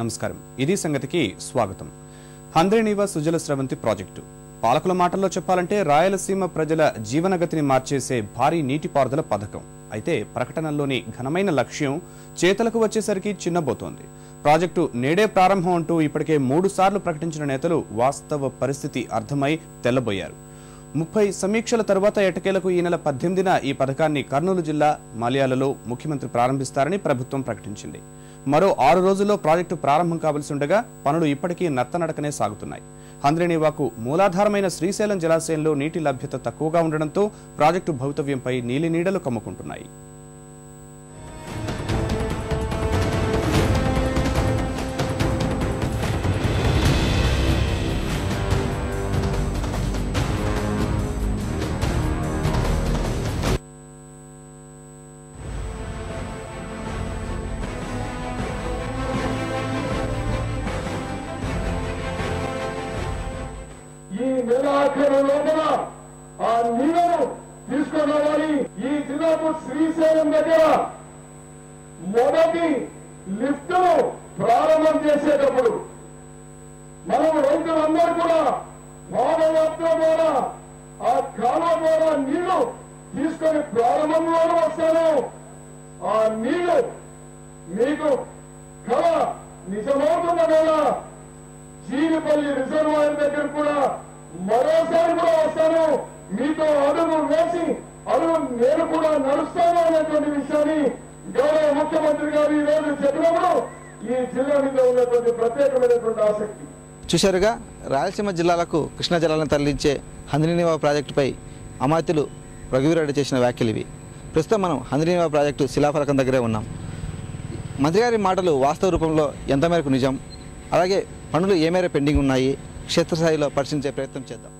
నమస్కారం. ఇది సంగతికి స్వాగతం. హంద్రేనీవ సుజల స్రవంతి ప్రాజెక్టు. పాలకుల మాటల్లో చెప్పాలంటే రాయలసీమ ప్రజల జీవనగతిని మార్చేసే భారీ నీటిపారుదల పథకం. అయితే ప్రకటనల్లోని ఘనమైన లక్ష్యం చేతలకు వచ్చేసరికి చిన్నబోతోంది. ప్రాజెక్టు నేడే ప్రారంభం అంటూ ఇప్పటికే మూడు సార్లు ప్రకటించిన నేతలు వాస్తవ పరిస్థితి అర్థమై తెల్లబోయారు. ముప్పై సమీక్షల తర్వాత ఎటకేలకు ఈ నెల పద్దెనిమిదిన ఈ పథకాన్ని కర్నూలు జిల్లా మలయాలలో ముఖ్యమంత్రి ప్రారంభిస్తారని ప్రభుత్వం ప్రకటించింది. మరో ఆరు రోజుల్లో ప్రాజెక్టు ప్రారంభం కావలసి ఉండగా పనులు ఇప్పటికీ నత్తనడకనే సాగుతున్నాయి. హంద్రేనీవాకు మూలాధారమైన శ్రీశైలం జలాశయంలో నీటి లభ్యత తక్కువగా ఉండడంతో ప్రాజెక్టు భవితవ్యంపై నీలి నీడలు కమ్ముకుంటున్నాయి. ఈ నెలాఖరు లోపల ఆ నీళ్ళను తీసుకొని రావాలి ఈ జిల్లాకు శ్రీశైలం దగ్గర మొదటి లిఫ్ట్ను ప్రారంభం చేసేటప్పుడు మనం రైతులందరూ కూడా పాదయాత్ర ద్వారా ఆ కాలువ ద్వారా నీళ్ళు తీసుకొని ప్రారంభంలోనూ వస్తాను. ఆ నీళ్ళు మీకు కళ నిజమవుతున్న వేళ జీడిపల్లి రిజర్వాయర్ దగ్గర కూడా మరోసారి కూడా వస్తాను. మీతో అడుగు వేసి అడుగు నేను కూడా నడుస్తాను అనేటువంటి విషయాన్ని గౌరవ ముఖ్యమంత్రి గారు ఈ రోజు చెప్పినప్పుడు ఈ జిల్లా మీద ఉన్నటువంటి ప్రత్యేకమైనటువంటి ఆసక్తి. చూశారుగా రాయలసీమ జిల్లాలకు కృష్ణా జలాలను తరలించే హంద్రీనివా ప్రాజెక్టుపై అమాత్యులు రఘువీరెడ్డి చేసిన వ్యాఖ్యలు ఇవి. ప్రస్తుతం మనం హంద్రీనివా ప్రాజెక్టు శిలాఫలకం దగ్గరే ఉన్నాం. మంత్రి గారి మాటలు వాస్తవ రూపంలో ఎంత మేరకు నిజం? అలాగే పనులు ఏ మేర పెండింగ్ ఉన్నాయి? క్షేత్రస్థాయిలో పరిశీలించే ప్రయత్నం చేద్దాం.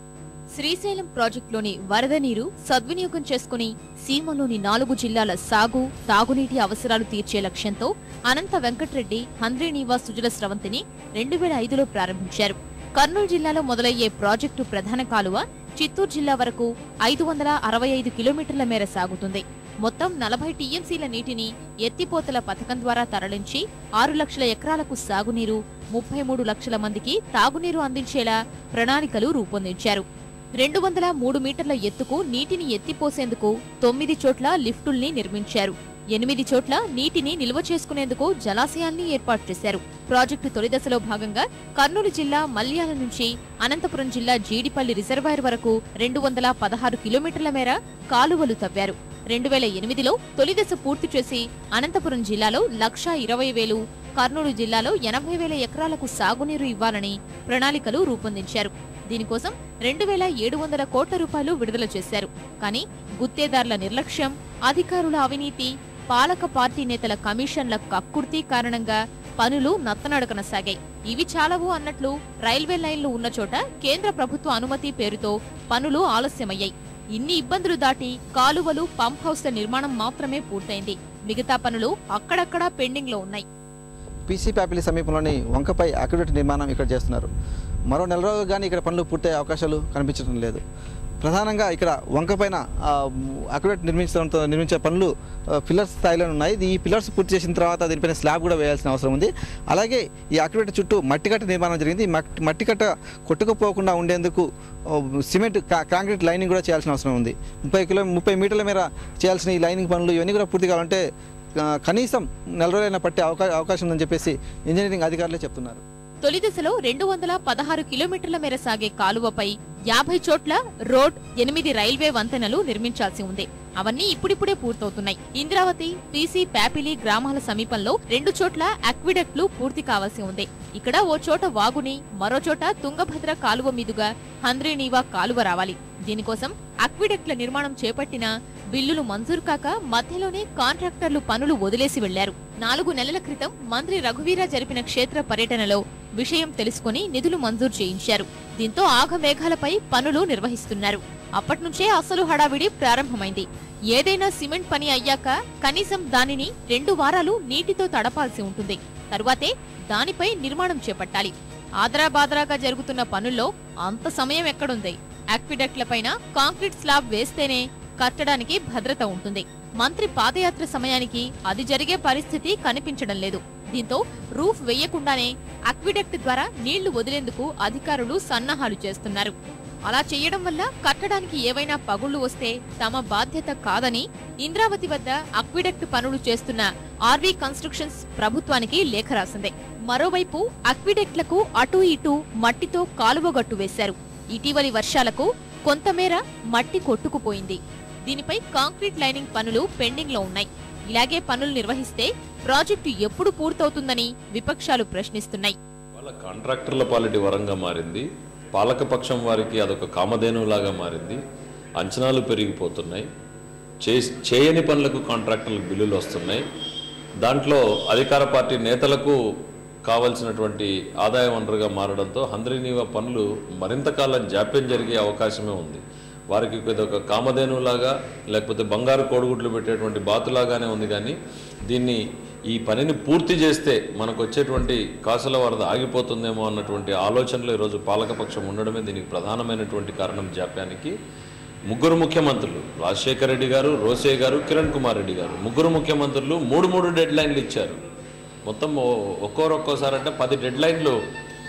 శ్రీశైలం ప్రాజెక్టులోని వరద నీరు సద్వినియోగం చేసుకుని సీమలోని నాలుగు జిల్లాల సాగు తాగునీటి అవసరాలు తీర్చే లక్ష్యంతో అనంత వెంకటరెడ్డి హంద్రీనివాస్ సుజల స్రవంతిని రెండు వేల ఐదులో ప్రారంభించారు. కర్నూలు జిల్లాలో మొదలయ్యే ప్రాజెక్టు ప్రధాన కాలువ చిత్తూరు జిల్లా వరకు ఐదు వందల అరవై ఐదు కిలోమీటర్ల మేర సాగుతుంది. మొత్తం నలభై టీఎంసీల నీటిని ఎత్తిపోతల పథకం ద్వారా తరలించి ఆరు లక్షల ఎకరాలకు సాగునీరు ముప్పై మూడు లక్షల మందికి తాగునీరు అందించేలా ప్రణాళికలు రూపొందించారు. రెండు వందల మూడు మీటర్ల ఎత్తుకు నీటిని ఎత్తిపోసేందుకు తొమ్మిది చోట్ల లిఫ్టుల్ని నిర్మించారు. ఎనిమిది చోట్ల నీటిని నిల్వ చేసుకునేందుకు జలాశయాల్ని ఏర్పాటు చేశారు. ప్రాజెక్టు తొలి దశలో భాగంగా కర్నూలు జిల్లా మల్యాల నుంచి అనంతపురం జిల్లా జీడిపల్లి రిజర్వాయర్ వరకు రెండు వందల పదహారు కిలోమీటర్ల మేర కాలువలు తవ్వారు. రెండు వేల ఎనిమిదిలో తొలి దశ పూర్తి చేసి అనంతపురం జిల్లాలో లక్షా ఇరవై వేలు కర్నూలు జిల్లాలో ఎనభై వేల ఎకరాలకు సాగునీరు ఇవ్వాలని ప్రణాళికలు రూపొందించారు. దీనికోసం రెండు వేల ఏడు వందల కోట్ల రూపాయలు విడుదల చేశారు. కానీ గుత్తేదారుల నిర్లక్ష్యం అధికారుల అవినీతి పాలక పార్టీ నేతల కమిషన్ల కక్కుర్తి కారణంగా పనులు నత్తనడకన సాగాయి. ఇవి చాలవు అన్నట్లు రైల్వే లైన్లు ఉన్న చోట కేంద్ర ప్రభుత్వ అనుమతి పేరుతో పనులు ఆలస్యమయ్యాయి. ఇన్ని ఇబ్బందులు దాటి కాలువలు పంప్ హౌస్ల నిర్మాణం మాత్రమే పూర్తయింది. మిగతా పనులు అక్కడక్కడా పెండింగ్లో ఉన్నాయి. పీసీ ప్యాపిలి సమీపంలోని వంకపై అక్యుడేట్ నిర్మాణం ఇక్కడ చేస్తున్నారు. మరో నెల రోజులు కానీ ఇక్కడ పనులు పూర్తయ్యే అవకాశాలు కనిపించడం లేదు. ప్రధానంగా ఇక్కడ వంక పైన అక్యురేట్ నిర్మించడంతో నిర్మించే పనులు పిల్లర్స్ స్థాయిలో ఉన్నాయి. ఈ పిల్లర్స్ పూర్తి చేసిన తర్వాత దీనిపైన స్లాబ్ కూడా వేయాల్సిన అవసరం ఉంది. అలాగే ఈ అక్యురేట్ చుట్టూ మట్టి కట్ట నిర్మాణం జరిగింది. ఈ మట్టి మట్టి కట్ట కొట్టుకుపోకుండా ఉండేందుకు సిమెంట్ కా- కాంక్రీట్ లైనింగ్ కూడా చేయాల్సిన అవసరం ఉంది. ముప్పై కిలో ముప్పై మీటర్ల మేర చేయాల్సిన ఈ లైనింగ్ పనులు ఇవన్నీ కూడా పూర్తి కావాలంటే కనీసం నెల రోజులైనా పట్టే అవకా అవకాశం ఉందని చెప్పేసి ఇంజనీరింగ్ అధికారులే చెప్తున్నారు. తొలి దశలో రెండు వందల పదహారు కిలోమీటర్ల మేర సాగే కాలువపై యాభై చోట్ల రోడ్ ఎనిమిది రైల్వే వంతెనలు నిర్మించాల్సి ఉంది. అవన్నీ ఇప్పుడిప్పుడే పూర్తవుతున్నాయి. ఇంద్రావతి పీసీ ప్యాపిలి గ్రామాల సమీపంలో రెండు చోట్ల అక్విడక్ట్లు పూర్తి కావాల్సి ఉంది. ఇక్కడ ఓ చోట వాగుని మరో చోట తుంగభద్ర కాలువ మీదుగా హంద్రీనీవా కాలువ రావాలి. దీనికోసం అక్విడక్ట్ల నిర్మాణం చేపట్టిన బిల్లులు మంజూరు కాక మధ్యలోనే కాంట్రాక్టర్లు పనులు వదిలేసి వెళ్ళారు. నాలుగు నెలల క్రితం మంత్రి రఘువీరా జరిపిన క్షేత్ర పర్యటనలో విషయం తెలుసుకుని నిధులు మంజూరు చేయించారు. దీంతో ఆగమేఘాలపై పనులు నిర్వహిస్తున్నారు. అప్పట్నుంచే అసలు హడావిడి ప్రారంభమైంది. ఏదైనా సిమెంట్ పని అయ్యాక కనీసం దానిని రెండు వారాలు నీటితో తడపాల్సి ఉంటుంది. తరువాతే దానిపై నిర్మాణం చేపట్టాలి. ఆదరాబాదరాగా జరుగుతున్న పనుల్లో అంత సమయం ఎక్కడుంది? అక్విడక్ట్లపైన కాంక్రీట్ స్లాబ్ వేస్తేనే కట్టడానికి భద్రత ఉంటుంది. మంత్రి పాదయాత్ర సమయానికి అది జరిగే పరిస్థితి కనిపించడం లేదు. దీంతో రూఫ్ వేయకుండానే అక్విడెక్ట్ ద్వారా నీళ్ళు వదిలేందుకు అధికారులు సన్నాహాలు చేస్తున్నారు. అలా చేయడం వల్ల కట్టడానికి ఏవైనా పగుళ్ళు వస్తే తమ బాధ్యత కాదని ఇంద్రావతి వద్ద అక్విడెక్ట్ పనులు చేస్తున్న ఆర్వీ కన్స్ట్రక్షన్స్ ప్రభుత్వానికి లేఖ రాసింది. మరోవైపు అక్విడెక్ట్లకు అటూ ఇటూ మట్టితో కాలువగట్టు వేశారు. ఇటీవలి వర్షాలకు కొంతమేర మట్టి కొట్టుకుపోయింది. దీనిపై కాంక్రీట్ లైనింగ్ పనులు పెండింగ్లో ఉన్నాయి. ఇలాగే పనులు నిర్వహిస్తే ప్రాజెక్టు ఎప్పుడు పూర్తవుతుందని విపక్షాలు ప్రశ్నిస్తున్నాయి. వాళ్ళ కాంట్రాక్టర్ల పాలిటీ వరంగా మారింది. పాలకపక్షం వారికి అదొక కామధేనువులాగా మారింది. అంచనాలు పెరిగిపోతున్నాయి. చే చేయని పనులకు కాంట్రాక్టర్లకు బిల్లులు వస్తున్నాయి. దాంట్లో అధికార పార్టీ నేతలకు కావలసినటువంటి ఆదాయ వనరుగా మారడంతో హంద్రీనీవ పనులు మరింత కాలం జాప్యం జరిగే అవకాశమే ఉంది. వారికి ఒక కామధేనులాగా లేకపోతే బంగారు కోడిగుడ్లు పెట్టేటువంటి బాతులాగానే ఉంది కానీ దీన్ని ఈ పనిని పూర్తి చేస్తే మనకు వచ్చేటువంటి కాసుల వరద ఆగిపోతుందేమో అన్నటువంటి ఆలోచనలో ఈరోజు పాలకపక్షం ఉండడమే దీనికి ప్రధానమైనటువంటి కారణం జాప్యానికి. ముగ్గురు ముఖ్యమంత్రులు రాజశేఖర రెడ్డి గారు రోసే గారు కిరణ్ కుమార్ రెడ్డి గారు. ముగ్గురు ముఖ్యమంత్రులు మూడు మూడు డెడ్ లైన్లు ఇచ్చారు. మొత్తం ఓ- అంటే పది డెడ్ లైన్లు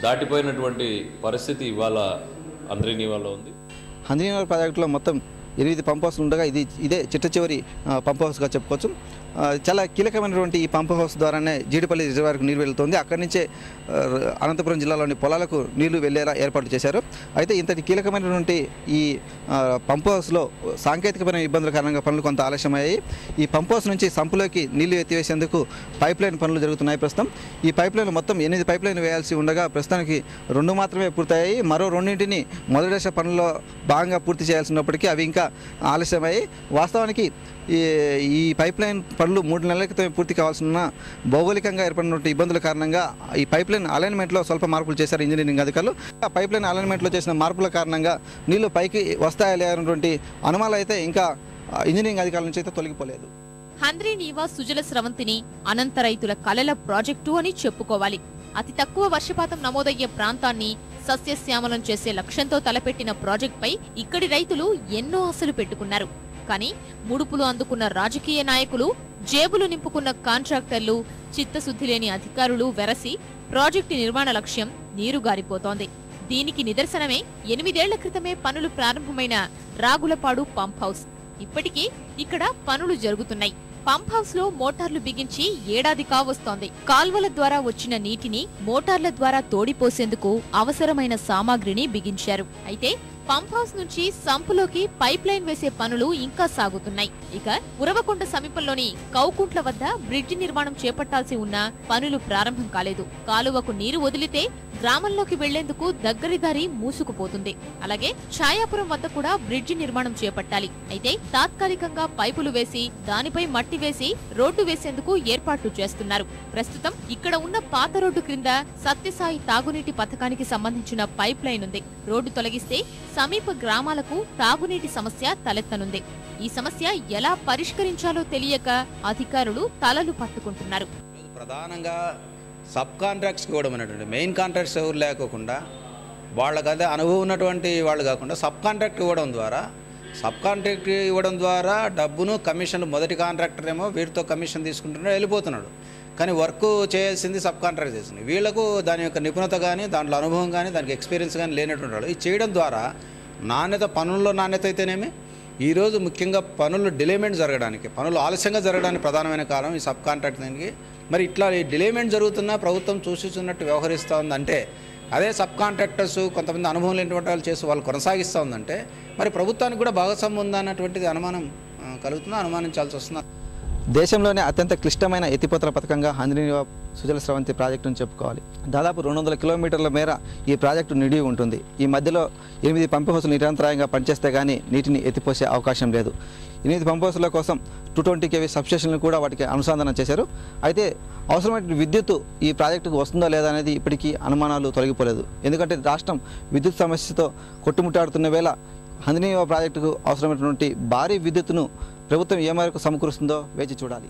దాటిపోయినటువంటి పరిస్థితి ఇవాళ అందరినీవాలో ఉంది. హంద్రీనగర్ ప్రాజెక్టులో మొత్తం ఎనిమిది పంప్ హౌస్లు ఉండగా ఇది ఇదే చిట్ట చివరి పంప్ హౌస్గా చెప్పుకోవచ్చు. చాలా కీలకమైనటువంటి ఈ పంప్ హౌస్ ద్వారానే జీడిపల్లి రిజర్వాయర్కు నీరు వెళ్తుంది. అక్కడి నుంచే అనంతపురం జిల్లాలోని పొలాలకు నీళ్ళు వెళ్ళేలా ఏర్పాటు చేశారు. అయితే ఇంతటి కీలకమైనటువంటి ఈ పంప్ హౌస్లో సాంకేతికమైన ఇబ్బందుల కారణంగా పనులు కొంత ఆలస్యమయ్యాయి. ఈ పంప్ హౌస్ నుంచి సంపులోకి నీళ్ళు ఎత్తివేసేందుకు పైప్ లైన్ పనులు జరుగుతున్నాయి ప్రస్తుతం. ఈ పైప్ లైన్ మొత్తం ఎనిమిది పైప్ లైన్ వేయాల్సి ఉండగా ప్రస్తుతానికి రెండు మాత్రమే పూర్తయ్యాయి. మరో రెండింటిని మొదటి దశ పనుల్లో భాగంగా పూర్తి చేయాల్సినప్పటికీ అవి ఇంకా ఆలస్యమయ్యాయి. వాస్తవానికి ఈ పైప్ లైన్ పనులు మూడు నెలల క్రితం పూర్తి కావాల్సిన భౌగోళికంగా ఏర్పడినటువంటి ఇబ్బందుల కారణంగా ఈ పైప్ లైన్ అలైన్మెంట్లో స్వల్ప మార్పులు చేశారు ఇంజనీరింగ్ అధికారులు. ఆ పైప్ లైన్ అలైన్మెంట్లో చేసిన మార్పుల కారణంగా నీళ్ళు పైకి వస్తాయా లేనటువంటి అనుమానాలు అయితే ఇంకా ఇంజనీరింగ్ అధికారుల నుంచి అయితే తొలగిపోలేదు. హంద్రీ నీవా సుజల స్రవంతిని అనంత రైతుల కలల ప్రాజెక్టు అని చెప్పుకోవాలి. అతి తక్కువ వర్షపాతం నమోదయ్యే ప్రాంతాన్ని సస్యశ్యామలం చేసే లక్ష్యంతో తలపెట్టిన ప్రాజెక్టుపై ఇక్కడి రైతులు ఎన్నో ఆశలు పెట్టుకున్నారు. కానీ ముడుపులు అందుకున్న రాజకీయ నాయకులు జేబులు నింపుకున్న కాంట్రాక్టర్లు చిత్తశుద్ధి లేని అధికారులు వెరసి ప్రాజెక్టు నిర్మాణ లక్ష్యం నీరుగారిపోతోంది దీనికి నిదర్శనమే ఎనిమిదేళ్ళ క్రితమే పనులు ప్రారంభమైన రాగులపాడు పంప్ హౌస్. ఇప్పటికీ ఇక్కడ పనులు జరుగుతున్నాయి. పంప్ హౌస్లో మోటార్లు బిగించి ఏడాది కావస్తోంది. కాల్వల ద్వారా వచ్చిన నీటిని మోటార్ల ద్వారా తోడిపోసేందుకు అవసరమైన సామాగ్రిని బిగించారు. అయితే పంప్ హౌస్ నుంచి సంపులోకి పైప్ లైన్ వేసే పనులు ఇంకా సాగుతున్నాయి. ఇక ఉరవకొండ సమీపంలోని కౌకుంట్ల వద్ద బ్రిడ్జి నిర్మాణం చేపట్టాల్సి ఉన్న పనులు ప్రారంభం కాలేదు. కాలువకు నీరు వదిలితే గ్రామంలోకి వెళ్ళేందుకు దగ్గరి దారి మూసుకుపోతుంది. అలాగే ఛాయాపురం వద్ద కూడా బ్రిడ్జి నిర్మాణం చేపట్టాలి. అయితే తాత్కాలికంగా పైపులు వేసి దానిపై మట్టి వేసి రోడ్డు వేసేందుకు ఏర్పాట్లు చేస్తున్నారు. ప్రస్తుతం ఇక్కడ ఉన్న పాత రోడ్డు క్రింద సత్యసాయి తాగునీటి పథకానికి సంబంధించిన పైప్ లైన్ ఉంది. రోడ్డు తొలగిస్తే సమీప గ్రామాలకు తాగునీటి సమస్య తలెత్తనుంది. ఈ సమస్య ఎలా పరిష్కరించాలో తెలియక అధికారులు తలలు పట్టుకుంటున్నారు. ప్రధానంగా సబ్ కాంట్రాక్ట్స్కి ఇవ్వడం అనేటువంటి మెయిన్ కాంట్రాక్ట్స్ ఎవరు లేకోకుండా వాళ్ళకి అదే అనుభవం ఉన్నటువంటి వాళ్ళు కాకుండా సబ్ కాంట్రాక్ట్ ఇవ్వడం ద్వారా సబ్ కాంట్రాక్ట్ ఇవ్వడం ద్వారా డబ్బును కమిషన్ మొదటి కాంట్రాక్టర్ ఏమో వీటితో కమిషన్ తీసుకుంటున్నాడు వెళ్ళిపోతున్నాడు. కానీ వర్క్ చేయాల్సింది సబ్ కాంట్రాక్ట్ చేసింది. వీళ్ళకు దాని యొక్క నిపుణత కానీ దాంట్లో అనుభవం కానీ దానికి ఎక్స్పీరియన్స్ కానీ లేనటువంటి వాళ్ళు. ఇది చేయడం ద్వారా నాణ్యత పనుల్లో నాణ్యత అయితేనేమి? ఈరోజు ముఖ్యంగా పనులు డిలేమెంట్ జరగడానికి పనులు ఆలస్యంగా జరగడానికి ప్రధానమైన కారణం ఈ సబ్ కాంట్రాక్ట్ దానికి. మరి ఇట్లా డిలేమెంట్ జరుగుతున్నా ప్రభుత్వం చూసిస్తున్నట్టు వ్యవహరిస్తూ ఉందంటే అదే సబ్ కాంట్రాక్టర్స్ కొంతమంది అనుభవం లేనటువంటి వాళ్ళు చేసి వాళ్ళు కొనసాగిస్తూ ఉందంటే మరి ప్రభుత్వానికి కూడా భాగస్వామ్యం ఉందా అన్నటువంటిది అనుమానం ఆ, కలుగుతుందా? అనుమానించాల్సి వస్తుందా? దేశంలోనే అత్యంత క్లిష్టమైన ఎత్తిపోతల పథకంగా హంద్రీనివా సుజల స్రవంతి ప్రాజెక్టును చెప్పుకోవాలి. దాదాపు రెండు వందల కిలోమీటర్ల మేర ఈ ప్రాజెక్టు నిడివి ఉంటుంది. ఈ మధ్యలో ఎనిమిది పంపు హౌసులు నిరంతరాయంగా పనిచేస్తే కానీ నీటిని ఎత్తిపోసే అవకాశం లేదు. ఎనిమిది పంపు హౌసుల కోసం టూ ట్వంటీ కేవీ సబ్స్టేషన్లు కూడా వాటికి అనుసంధానం చేశారు. అయితే అవసరమైన విద్యుత్ ఈ ప్రాజెక్టుకు వస్తుందో లేదా అనేది ఇప్పటికీ అనుమానాలు తొలగిపోలేదు. ఎందుకంటే రాష్ట్రం విద్యుత్ సమస్యతో కొట్టుముట్టాడుతున్న వేళ హంద్రీనివా ప్రాజెక్టుకు అవసరమైనటువంటి భారీ విద్యుత్తును ప్రభుత్వం ఏ మేరకు సమకూరుస్తుందో వేచి చూడాలి.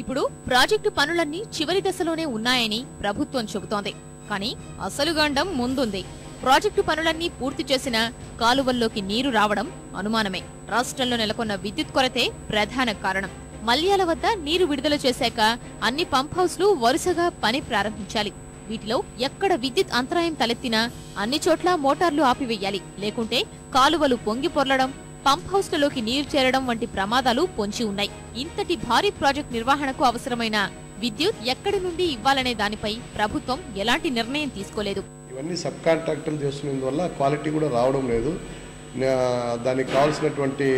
ఇప్పుడు ప్రాజెక్టు పనులన్నీ చివరి దశలోనే ఉన్నాయని ప్రభుత్వం చెబుతోంది. కానీ అసలు గండం ముందుంది. ప్రాజెక్టు పనులన్నీ పూర్తి చేసిన కాలువల్లోకి నీరు రావడం అనుమానమే. రాష్ట్రంలో నెలకొన్న విద్యుత్ కొరతే ప్రధాన కారణం. మల్యాల వద్ద నీరు విడుదల చేశాక అన్ని పంప్ హౌస్లు వరుసగా పని ప్రారంభించాలి. వీటిలో ఎక్కడ విద్యుత్ అంతరాయం తలెత్తినా అన్ని చోట్ల మోటార్లు ఆపివేయాలి. లేకుంటే కాలువలు పొంగి పొర్లడం పంప్ హౌస్లలోకి నీరు చేరడం వంటి ప్రమాదాలు పొంచి ఉన్నాయి. ఇంతటి భారీ ప్రాజెక్ట్ నిర్వహణకు అవసరమైన విద్యుత్ ఎక్కడి నుండి ఇవ్వాలనే దానిపై ప్రభుత్వం ఎలాంటి నిర్ణయం తీసుకోలేదు. ఇవన్నీ సబ్ కాంట్రాక్టర్ చేస్తున్నందువల్ల క్వాలిటీ కూడా రావడం లేదు. దానికి కావాల్సినటువంటి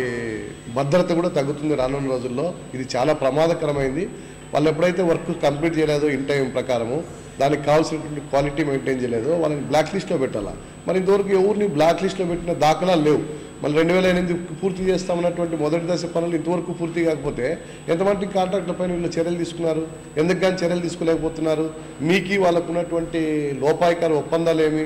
భద్రత కూడా తగ్గుతుంది రానున్న రోజుల్లో. ఇది చాలా ప్రమాదకరమైంది. వాళ్ళు ఎప్పుడైతే వర్క్ కంప్లీట్ చేయలేదో ఇన్ టైం ప్రకారము దానికి కావాల్సినటువంటి క్వాలిటీ మెయింటైన్ చేయలేదో వాళ్ళని బ్లాక్ లిస్ట్లో పెట్టాలా? మరి ఇంతవరకు ఎవరిని బ్లాక్ లిస్ట్లో పెట్టిన దాఖలాలు లేవు. మళ్ళీ రెండు వేల ఎనిమిది పూర్తి చేస్తామన్నటువంటి మొదటి దశ పనులు ఇంతవరకు పూర్తి కాకపోతే ఎంతమంది కాంట్రాక్టర్ పైన వీళ్ళు చర్యలు తీసుకున్నారు? ఎందుకు కానీ చర్యలు తీసుకోలేకపోతున్నారు? మీకు వాళ్ళకు ఉన్నటువంటి లోపాయికార ఒప్పందాలు ఏమి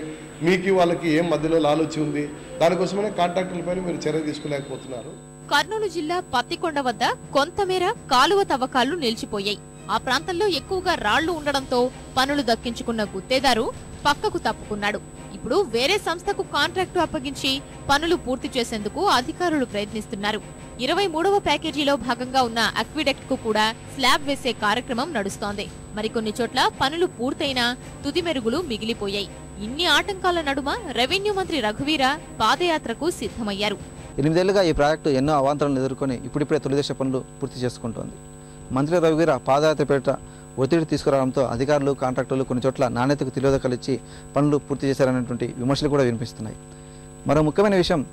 మీకు వాళ్ళకి ఏం మధ్యలో లాలొచ్చి ఉంది? దానికోసమనే కాంట్రాక్టర్ల పైన మీరు చర్య తీసుకోలేకపోతున్నారు. కర్నూలు జిల్లా పత్తికొండ వద్ద కొంతమేర కాలువ తవ్వకాలు నిలిచిపోయాయి. ఆ ప్రాంతంలో ఎక్కువగా రాళ్ళు ఉండడంతో పనులు దక్కించుకున్న గుత్తేదారు పక్కకు తప్పుకున్నాడు. ఇప్పుడు వేరే సంస్థకు కాంట్రాక్టు అప్పగించి పనులు పూర్తి చేసేందుకు అధికారులు ప్రయత్నిస్తున్నారు. ఇరవై మూడవ ప్యాకేజీలో భాగంగా ఉన్న అక్విడెక్ట్కు కూడా స్లాబ్ వేసే కార్యక్రమం నడుస్తోంది. మరికొన్ని చోట్ల పనులు పూర్తయినా తుది మెరుగులు మిగిలిపోయాయి. ఇన్ని ఆటంకాల నడుమ రెవెన్యూ మంత్రి రఘువీర పాదయాత్రకు సిద్ధమయ్యారు. ఎనిమిదేళ్ళుగా ఈ ప్రాజెక్టు ఎన్నో అవాంతరాలను ఎదుర్కొని ఇప్పుడిప్పుడే తొలిదశ పనులు పూర్తి చేసుకుంటోంది. మంత్రి రఘువీర పాదయాత్ర పేరిట ఒత్తిడి తీసుకురావడంతో అధికారులు కాంట్రాక్టర్లు కొన్ని చోట్ల నాణ్యతకు తిలోదకలు ఇచ్చి పనులు పూర్తి చేశారనేటువంటి విమర్శలు కూడా వినిపిస్తున్నాయి. మరో ముఖ్యమైన విషయం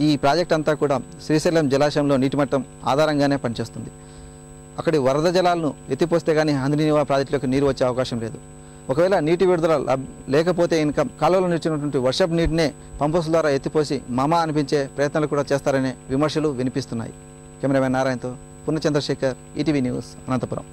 ఈ ప్రాజెక్ట్ అంతా కూడా శ్రీశైలం జలాశయంలో నీటి మట్టం ఆధారంగానే పనిచేస్తుంది. అక్కడి వరద జలాలను ఎత్తిపోస్తే కానీ హంద్రీనివా ప్రాజెక్టులోకి నీరు వచ్చే అవకాశం లేదు. ఒకవేళ నీటి విడుదల లబ్- లేకపోతే ఇంకా కాలువలో నిలిచినటువంటి వర్షపు నీటినే పంపుస్ ద్వారా ఎత్తిపోసి మామా అనిపించే ప్రయత్నాలు కూడా చేస్తారనే విమర్శలు వినిపిస్తున్నాయి. కెమెరామెన్ నారాయణతో పూర్ణచంద్రశేఖర్ ఈటీవీ న్యూస్ అనంతపురం.